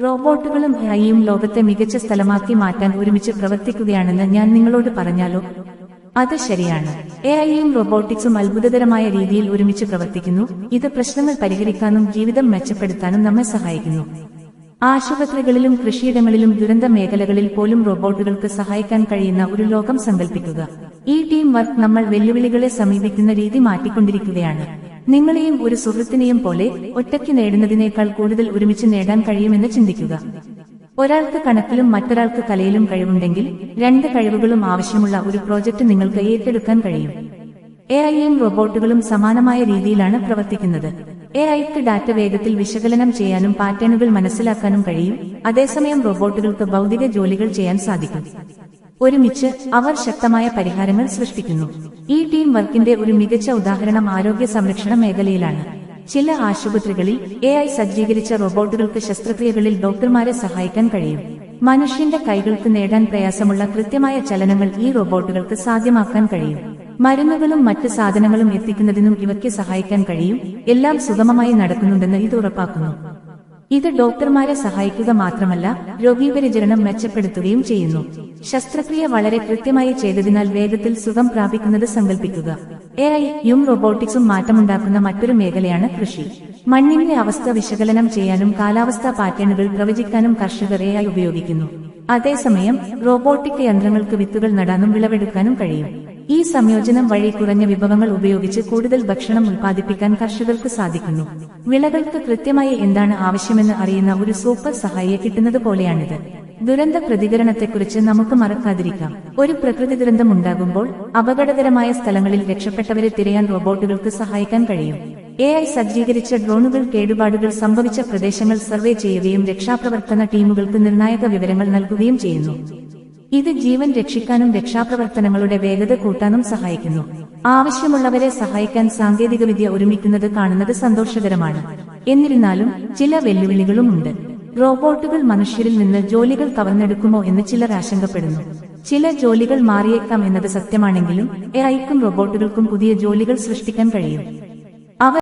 റോബോട്ടുകളും എഐയും ലോകത്തെ മികച്ച സ്ഥലമാക്കി മാറ്റാൻ ഒരുമിച്ച് പ്രവർത്തിക്കുകയാണെന്ന് ഞാൻ നിങ്ങളോട് പറഞ്ഞാലോ? അത് ശരിയാണ്. എ ഐയും റോബോട്ടിക്സും അത്ഭുതകരമായ രീതിയിൽ ഒരുമിച്ച് പ്രവർത്തിക്കുന്നു. ഇത് പ്രശ്നങ്ങൾ പരിഹരിക്കാനും ജീവിതം മെച്ചപ്പെടുത്താനും നമ്മെ സഹായിക്കുന്നു. ആശുപത്രികളിലും കൃഷിയിടങ്ങളിലും ദുരന്ത മേഖലകളിൽ പോലും റോബോട്ടുകൾക്ക് സഹായിക്കാൻ കഴിയുന്ന ഒരു ലോകം സങ്കല്പിക്കുക ഈ ടീം വർക്ക് നമ്മൾ വെല്ലുവിളികളെ സമീപിക്കുന്ന രീതി മാറ്റിക്കൊണ്ടിരിക്കുകയാണ്. നിങ്ങളെയും ഒരു സുഹൃത്തിനെയും പോലെ ഒറ്റയ്ക്ക് നേടുന്നതിനേക്കാൾ കൂടുതൽ ഒരുമിച്ച് നേടാൻ കഴിയുമെന്ന് ചിന്തിക്കുക. ഒരാൾക്ക് കണക്കിലും മറ്റൊരാൾക്ക് കലയിലും കഴിവുണ്ടെങ്കിൽ രണ്ട് കഴിവുകളും ആവശ്യമുള്ള ഒരു പ്രോജക്റ്റ് നിങ്ങൾക്ക് ഏറ്റെടുക്കാൻ കഴിയും. എ ഐയും റോബോട്ടുകളും സമാനമായ രീതിയിലാണ് പ്രവർത്തിക്കുന്നത്. എ ഐക്ക് ഡാറ്റ വേഗത്തിൽ വിശകലനം ചെയ്യാനും പാറ്റേണുകൾ മനസ്സിലാക്കാനും കഴിയും. അതേസമയം റോബോട്ടുകൾക്ക് ഭൗതിക ജോലികൾ ചെയ്യാൻ സാധിക്കും. ഒരുമിച്ച് അവർ ശക്തമായ പരിഹാരങ്ങൾ സൃഷ്ടിക്കുന്നു. ഈ ടീം വർക്കിന്റെ ഒരു മികച്ച ഉദാഹരണം ആരോഗ്യ സംരക്ഷണ മേഖലയിലാണ്. ചില ആശുപത്രികളിൽ എ ഐ സജ്ജീകരിച്ച റോബോട്ടുകൾക്ക് ശസ്ത്രക്രിയകളിൽ ഡോക്ടർമാരെ സഹായിക്കാൻ കഴിയും. മനുഷ്യന്റെ കൈകൾക്ക് നേടാൻ പ്രയാസമുള്ള കൃത്യമായ ചലനങ്ങൾ ഈ റോബോട്ടുകൾക്ക് സാധ്യമാക്കാൻ കഴിയും. മരുന്നുകളും മറ്റ് സാധനങ്ങളും എത്തിക്കുന്നതിനും ഇവയ്ക്ക് സഹായിക്കാൻ കഴിയും. എല്ലാം സുഗമമായി നടക്കുന്നുണ്ടെന്ന് ഇത് ഉറപ്പാക്കുന്നു. ഇത് ഡോക്ടർമാരെ സഹായിക്കുക മാത്രമല്ല രോഗീപരിചരണം മെച്ചപ്പെടുത്തുകയും ചെയ്യുന്നു. ശസ്ത്രക്രിയ വളരെ കൃത്യമായി ചെയ്തതിനാൽ വേഗത്തിൽ സുഖം പ്രാപിക്കുന്നത് സങ്കല്പിക്കുക എ ഐ യും റോബോട്ടിക്സും മാറ്റമുണ്ടാക്കുന്ന മറ്റൊരു മേഖലയാണ് കൃഷി. മണ്ണിന്റെ അവസ്ഥ വിശകലനം ചെയ്യാനും കാലാവസ്ഥാ പാറ്റേണുകൾ പ്രവചിക്കാനും കർഷകർ എ ഉപയോഗിക്കുന്നു. അതേസമയം റോബോട്ടിക് യന്ത്രങ്ങൾക്ക് വിത്തുകൾ നടാനും വിളവെടുക്കാനും കഴിയും. ഈ സംയോജനം വഴി കുറഞ്ഞ വിഭവങ്ങൾ ഉപയോഗിച്ച് കൂടുതൽ ഭക്ഷണം ഉൽപ്പാദിപ്പിക്കാൻ കർഷകർക്ക് സാധിക്കുന്നു. വിളകൾക്ക് കൃത്യമായി എന്താണ് ആവശ്യമെന്ന് അറിയുന്ന ഒരു സൂപ്പർ സഹായിയെ കിട്ടുന്നത് പോലെയാണിത്. ദുരന്ത പ്രതികരണത്തെക്കുറിച്ച് നമുക്ക് മറക്കാതിരിക്കാം. ഒരു പ്രകൃതി ദുരന്തം ഉണ്ടാകുമ്പോൾ അപകടകരമായ സ്ഥലങ്ങളിൽ രക്ഷപ്പെട്ടവരെ തിരയാൻ റോബോട്ടുകൾക്ക് സഹായിക്കാൻ കഴിയും. എ ഐ സജ്ജീകരിച്ച ഡ്രോണുകൾ കേടുപാടുകൾ സംഭവിച്ച പ്രദേശങ്ങൾ സർവേ ചെയ്യുകയും രക്ഷാപ്രവർത്തന ടീമുകൾക്ക് നിർണായക വിവരങ്ങൾ നൽകുകയും ചെയ്യുന്നു. ഇത് ജീവൻ രക്ഷിക്കാനും രക്ഷാപ്രവർത്തനങ്ങളുടെ വേഗത കൂട്ടാനും സഹായിക്കുന്നു. ആവശ്യമുള്ളവരെ സഹായിക്കാൻ സാങ്കേതികവിദ്യ ഒരുമിക്കുന്നത് കാണുന്നത് സന്തോഷകരമാണ്. എന്നിരുന്നാലും ചില വെല്ലുവിളികളും ഉണ്ട് റോബോട്ടുകൾ മനുഷ്യരിൽ നിന്ന് ജോലികൾ കവർന്നെടുക്കുമോ എന്ന് ചിലർ ആശങ്കപ്പെടുന്നു. ചില ജോലികൾ മാറിയേക്കാം എന്നത് സത്യമാണെങ്കിലും എഐക്കും ഐക്കും റോബോട്ടുകൾക്കും പുതിയ ജോലികൾ സൃഷ്ടിക്കാൻ കഴിയും.